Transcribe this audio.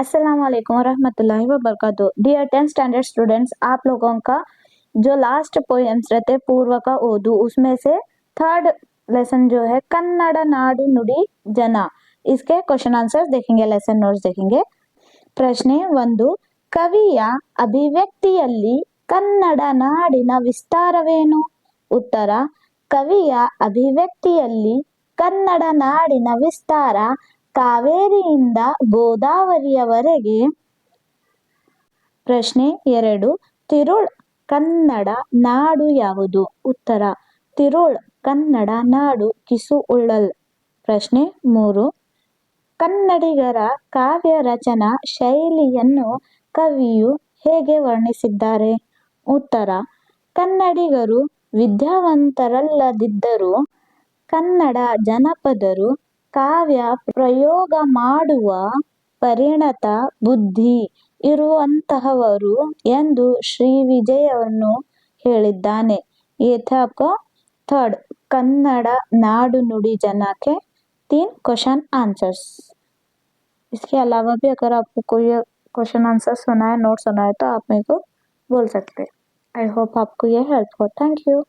अस्सलाम वालेकुम व वबरकतु डियर टेंथ स्टैंडर्ड स्टूडेंट्स आप लोगों का जो लास्ट पोएम्स रहते पूर्व का उर्दू उसमें से थर्ड लेसन जो है कन्नड़ नाडु नुडी जन इसके क्वेश्चन आंसर्स देखेंगे लेसन नोट्स देखेंगे ಪ್ರಶ್ನೆ ಒಂದು ಕವಿಯ ಅಭಿವ್ಯಕ್ತಿಯಲ್ಲಿ ಕನ್ನಡ ನಾಡಿನ ವಿಸ್ತಾರವೇನು ಉತ್ತರ ಕವಿಯ ಅಭಿವ್ಯಕ್ತಿಯಲ್ಲಿ ಕನ್ನಡ ನಾಡಿನ विस्तार ಕಾವೇರಿಯಿಂದ ಗೋದಾವರಿಯವರೆಗೆ ಪ್ರಶ್ನೆ ಎರಡು. ತಿರುಳ್ ಕನ್ನಡ ನಾಡು ಯಾವುದು? ಉತ್ತರ, ತಿರುಳ್ ಕನ್ನಡ ನಾಡು ಕಿಸು ಉಳ್ಳಲ್ ಪ್ರಶ್ನೆ ಮೂರು. ಕನ್ನಡಿಗರ ಕಾವ್ಯ ರಚನಾ ಶೈಲಿಯನ್ನು ಕವಿಯು ಹೇಗೆ ವರ್ಣಿಸಿದ್ದಾರೆ? ಉತ್ತರ, ಕನ್ನಡಿಗರು ವಿದ್ಯಾವಂತರಲ್ಲದಿದ್ದರೂ ಕನ್ನಡ ಜನಪದರು ಕಾವ್ಯ ಪ್ರಯೋಗ ಮಾಡುವ ಪರಿಣತ ಬುದ್ಧಿ ಇರುವಂತಹವರು ಎಂದು ಶ್ರೀ ವಿಜಯವನ್ನು ಹೇಳಿದ್ದಾನೆ ये थे आपको थर्ड कन्नड़ नाडु नुडी जना के तीन क्वेश्चन आंसर्स इसके अलावा भी अगर आपको कोई क्वेश्चन आंसर सुना है नोट सुना है तो आप मेरे को बोल सकते हैं आई होप आपको ये हेल्प हो थैंक यू